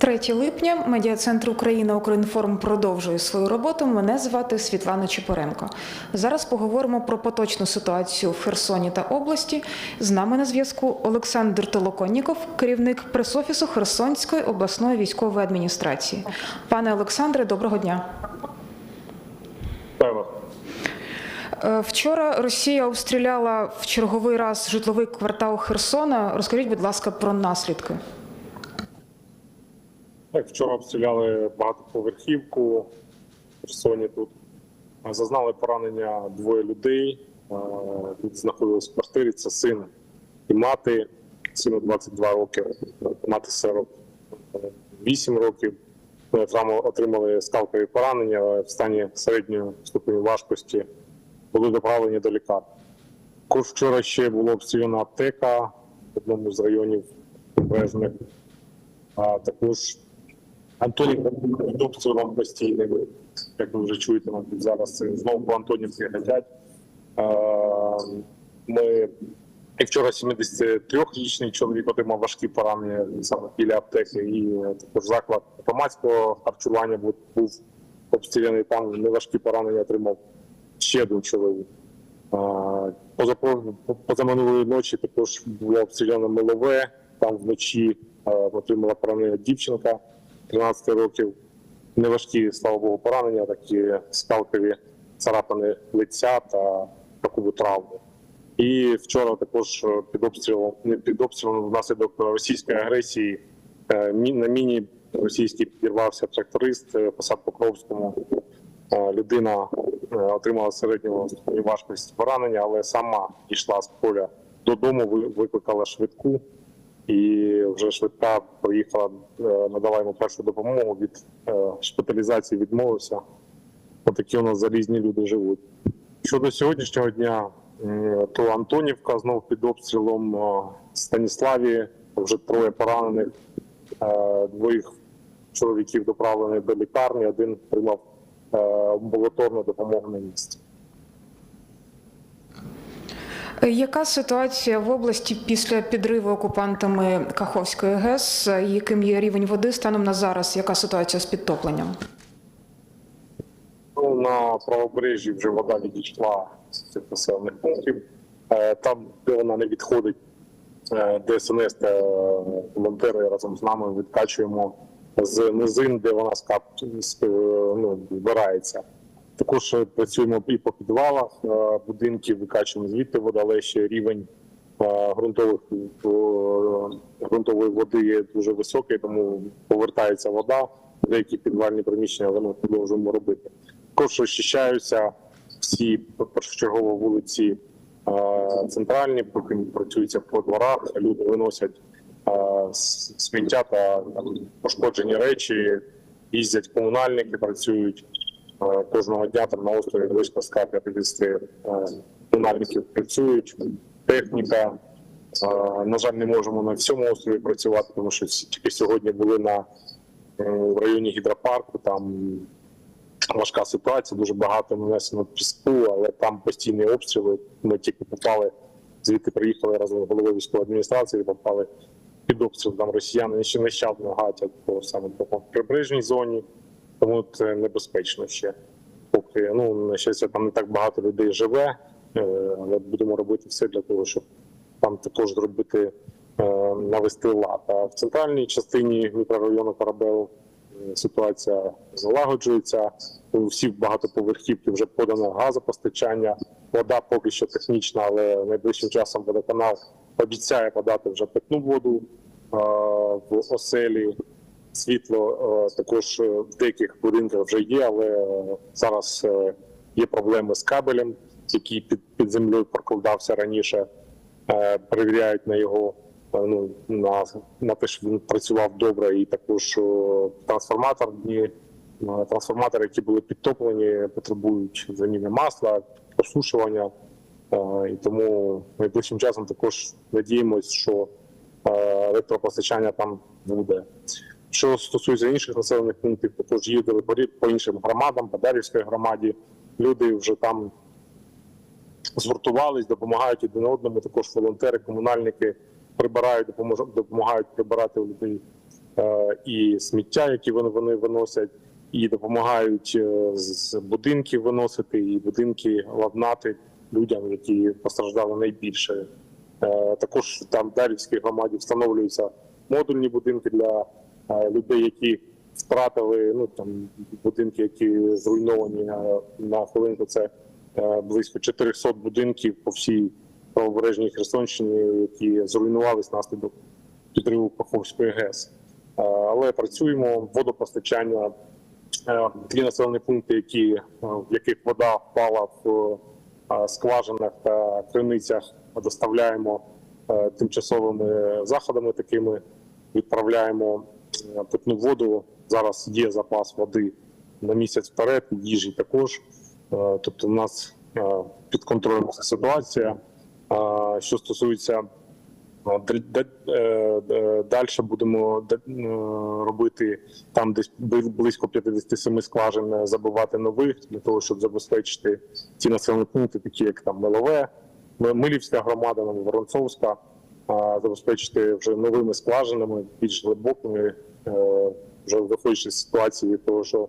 3 липня медіа-центр Україна Укрінформ продовжує свою роботу. Мене звати Світлана Чепоренко. Зараз поговоримо про поточну ситуацію в Херсоні та області. З нами на зв'язку Олександр Толоконніков, керівник пресофісу Херсонської обласної військової адміністрації. Пане Олександре, доброго дня. Е, Вчора Росія обстріляла в черговий раз житловий квартал Херсона. Розкажіть, будь ласка, про наслідки. Так, вчора обстріляли багатоповерхівку в Херсоні тут. Зазнали поранення двоє людей. Е, Тут знаходились в квартирі. Це син і мати. Сину 22 роки, мати 48 років. Вони отримали- отримали скалкові поранення в стані середньої ступені важкості. Були доправлені до лікарні. Також вчора ще була обстріляна аптека в одному з районів Брежних. А також Антонівка під обстрілом постійним. Як ви вже чуєте, мабуть, зараз знову по Антонівці. Е, Ми і вчора 73-річний чоловік отримав важкі поранення саме біля аптеки, і також заклад громадського харчування був, був обстріляний. Там неважкі поранення отримав ще один чоловік. Е, Позаминулої ночі також було обстріляно милове. Там вночі е, отримала поранення дівчинка 13 років. Неважкі, слава Богу, поранення, такі скалкові царапини лиця та таку травму. І вчора також е, під обстрілом, не під обстрілом внаслідок російської агресії е, на міні російській підірвався тракторист е, по Покровському. Людина отримала середнього важкості поранення, але сама йшла з поля додому, ви- викликала швидку, і вже швидка приїхала, е, надала йому першу допомогу від е, шпиталізації, відмовився. Отакі у нас залізні люди живуть. Щодо сьогоднішнього дня, то Антонівка знов під обстрілом е, Станіславі, вже троє поранених, двоїх чоловіків доправлені до лікарні, один приймав амбулаторну допомогу на місці. Е, Яка ситуація в області після підриву окупантами Каховської ГЕС? Е, Яким є рівень води станом на зараз? Яка ситуація з підтопленням? Ну, на правобережжі вже вода відійшла з цих населених пунктів. Е, Там, де вона не відходить, е, ДСНС та е, волонтери разом з нами відкачуємо з низин, де вона скап е. Також е, працюємо і по підвалах е, будинків, викачуємо звідти вода, але ще рівень е, ґрунтових ґрунтової води є дуже високий, тому повертається вода. Деякі підвальні приміщення, але ми продовжуємо робити. Також очищаються всі першочергово вулиці центральні, поки працюються по дворах. Люди виносять сміття та пошкоджені речі, їздять комунальники, працюють кожного дня там на острові близько 150 е, працюють, техніка. Е, На жаль, не можемо на всьому острові працювати, тому що тільки сьогодні були на е, в районі гідропарку. Там важка ситуація, дуже багато нанесено піску, але там постійні обстріли. Ми тільки попали, звідти приїхали разом з головою військової адміністрації, попали під обстріл. Там росіяни ще нещадно гатять по саме по прибережній зоні, тому це небезпечно ще. Поки ну на щастя, там не так багато людей живе, е, але будемо робити все для того, щоб там також зробити е, навести лад. А в центральній частині мікрорайону Парабел е, ситуація залагоджується. У всі багатоповерхівки вже подано газопостачання. Вода поки що технічна, але найближчим часом водоканал обіцяє подати вже питну воду в оселі. Світло е, також е, в деяких будинках вже є, але е, зараз є проблеми з кабелем, який під, під землею прокладався раніше. Перевіряють на його ну, на, на те, що він працював добре, і також трансформаторні трансформатори, які були підтоплені, потребують заміни масла, просушування. Е, І тому найближчим часом також надіємось, що електропостачання там буде. Що стосується інших населених пунктів, також їздили по іншим громадам, по Дарівській громаді. Люди вже там згуртувались, допомагають один одному. Також волонтери, комунальники прибирають, допомагають прибирати у людей е, і сміття, які вони, вони виносять, і допомагають е, з будинків виносити, і будинки ладнати людям, які постраждали найбільше. Е, Також там в Дарівській громаді встановлюються модульні будинки для людей, які втратили ну там будинки, які зруйновані е, на хвилинку. Це е, близько 400 будинків по всій правобережній Херсонщині, які зруйнувались внаслідок підриву Каховської ГЕС. Е, Але працюємо водопостачання. е, Дві населені пункти, які е, в яких вода впала в е, скважинах та криницях, доставляємо е, тимчасовими заходами такими. Відправляємо е, питну воду. Зараз є запас води на місяць вперед, їжі також. Е, Тобто, у нас е, під контролем ця ситуація. Е, Що стосується Далі будемо робити там десь бли- близько 57 скважин забивати нових для того, щоб забезпечити ті населені пункти, такі як там Милове, Милівська громада, Воронцовська, забезпечити вже новими скважинами, більш глибокими, вже виходячи з ситуації того, що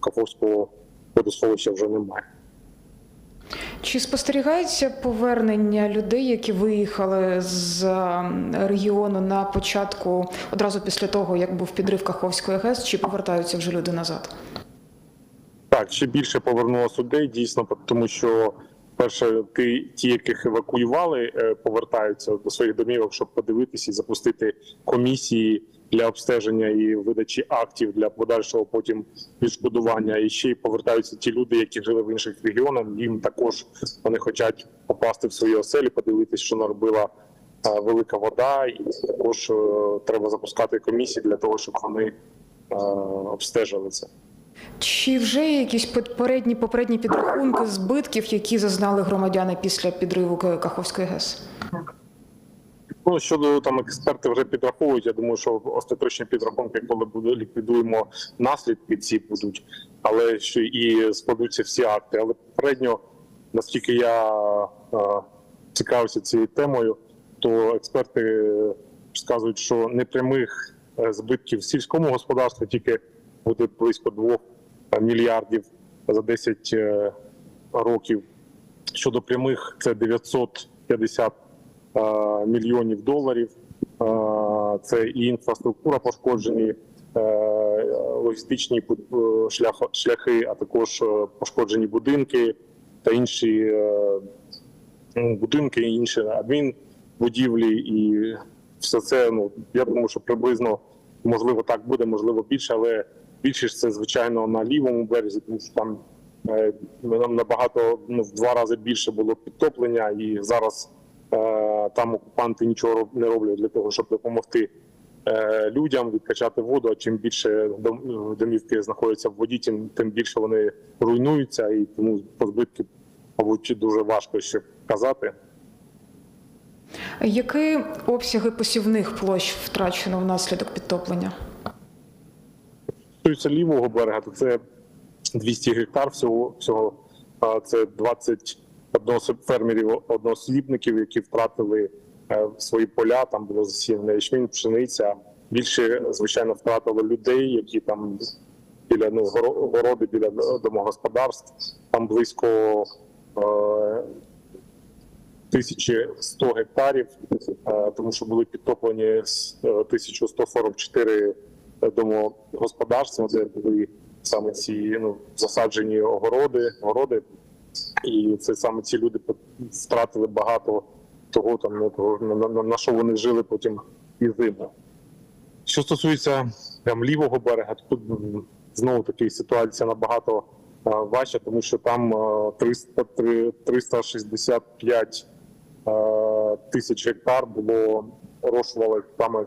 Каховського водосховища вже немає. Чи спостерігається повернення людей, які виїхали з ем, регіону на початку, одразу після того, як був підрив Каховської ГЕС, чи повертаються вже люди назад? Так, ще більше повернулося людей, дійсно, тому що перше, ті, ті, яких евакуювали, е, повертаються до своїх домівок, щоб подивитися і запустити комісії для обстеження і видачі актів для подальшого потім відшкодування. І ще й повертаються ті люди, які жили в інших регіонах. Їм також вони хочуть попасти в свої оселі, подивитися, що наробила велика вода, і також е, треба запускати комісії для того, щоб вони е, обстежили це. Чи вже є якісь попередні попередні підрахунки збитків, які зазнали громадяни після підриву Каховської ГЕС? Ну щодо там експерти вже підраховують. Я думаю, що остаточні підрахунки, коли буде ліквідуємо наслідки, ці будуть, але що і складуться всі акти. Але попередньо, наскільки я е, цікавився цією темою, то експерти сказують, що непрямих е, збитків сільському господарстві тільки буде близько 2 мільярдів за 10 е, років. Щодо прямих, це 950 е, мільйонів доларів. Е, Це і інфраструктура пошкоджені, е, логістичні е, шляхи, а також е, пошкоджені будинки та інші е, ну, будинки, інші адмінбудівлі. І все це, ну я думаю, що приблизно можливо так буде, можливо більше, але більшість це звичайно на лівому березі, тому що там е, набагато ну, в два рази більше було підтоплення, і зараз е, там окупанти нічого не роблять для того, щоб допомогти е, людям відкачати воду. А чим більше домівки знаходяться в воді, тим, тим більше вони руйнуються, і тому по збитки, мабуть, дуже важко ще казати. Які обсяги посівних площ втрачено внаслідок підтоплення? стосується лівого берега, то це 200 гектар всього. всього. Це 20 одноосіб- фермерів, односліпників, які втратили е, свої поля. Там було засіяне ячмінь, пшениця. Більше, звичайно, втратили людей, які там біля ну, городи біля домогосподарств. Там близько е, 1100 гектарів, е, тому що були підтоплені с- е, 1144 домогосподарства, де були саме ці ну, засаджені огороди, городи. І це саме ці люди втратили багато того, там, ну, того на, на, на що вони жили потім і зиму. Що стосується там, лівого берега, тут знову таки ситуація набагато е, важча, тому що там е, 300, три- 365 е, тисяч гектар було орошували саме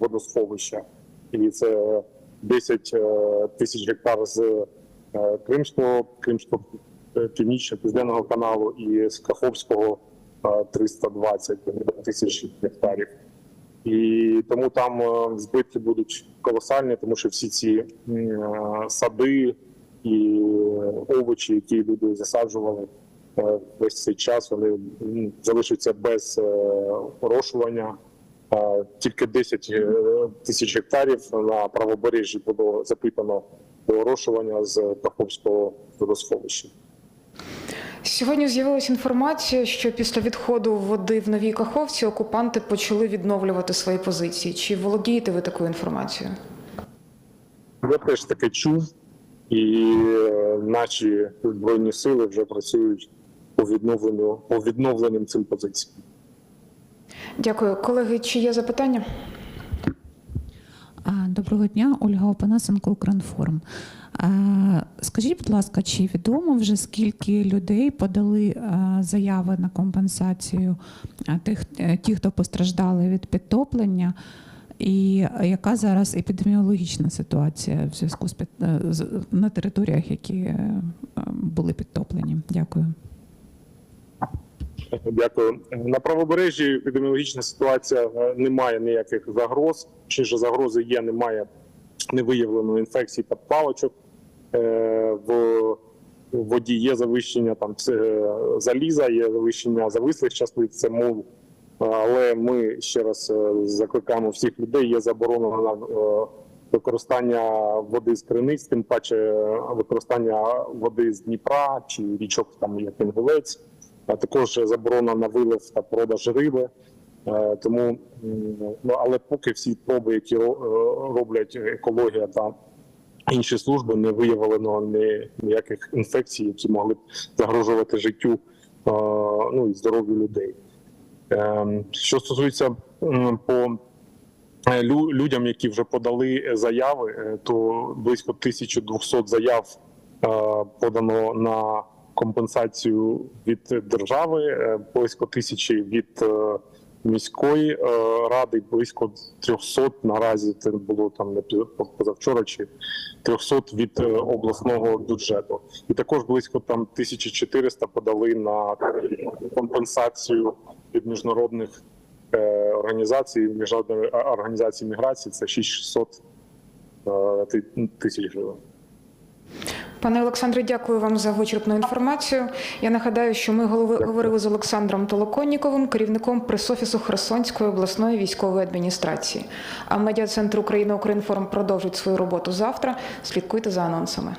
водосховища. І це 10 е, тисяч гектар з е, Кримського, Кримського північно південного каналу і з Каховського е, 320 тисяч гектарів. І тому там е, збитки будуть колосальні, тому що всі ці е, сади і овочі, які люди засаджували е, весь цей час, вони залишаться без е, орошування. Е, Тільки 10 е, тисяч гектарів на правобережжі було запитано орошування з Каховського водосховища. Сьогодні з'явилася інформація, що після відходу води в новій Каховці окупанти почали відновлювати свої позиції. Чи володієте ви такою інформацією? Я теж таке чув, і е, наші збройні сили вже працюють по відновленню по відновленням цим позиціям. Дякую, колеги. Чи є запитання? Доброго дня, Ольга Опанасенко, Укрінформ. Скажіть, будь ласка, чи відомо вже скільки людей подали заяви на компенсацію тих, е, ті, хто постраждали від підтоплення? І яка зараз епідеміологічна ситуація в зв'язку з е, на територіях, які е, були підтоплені? Дякую. Дякую. На правобережжі епідеміологічна ситуація е, немає ніяких загроз. Чи ж загрози є, немає не виявлено інфекцій та паличок. Е, В воді є завищення там заліза, є завищення завислих частиць, це мул. Але ми ще раз е, закликаємо всіх людей. Є е, використання води з криниць, тим паче е, використання води з Дніпра чи річок, там як Інгулець а також заборона на вилов та продаж риби. Е, Тому ну але поки всі проби, які е, роблять екологія та інші служби, не виявлено ні, ніяких інфекцій, які могли б загрожувати життю е, ну і здоров'ю людей. Що стосується по лю- людям, які вже подали заяви, то близько 1200 заяв подано на компенсацію від держави, е, близько тисячі від е, міської е, ради, близько 300 наразі це було там не позавчора чи 300 від обласного бюджету, і також близько там 1400 подали на компенсацію від міжнародних організацій, міжнародної організації міграції. Це 6600 е, тисяч гривень. Пане Олександре, дякую вам за вичерпну інформацію. Я нагадаю, що ми говорили з Олександром Толоконніковим, керівником пресофісу Херсонської обласної військової адміністрації. А медіа-центр України Українформ продовжить свою роботу завтра. Слідкуйте за анонсами.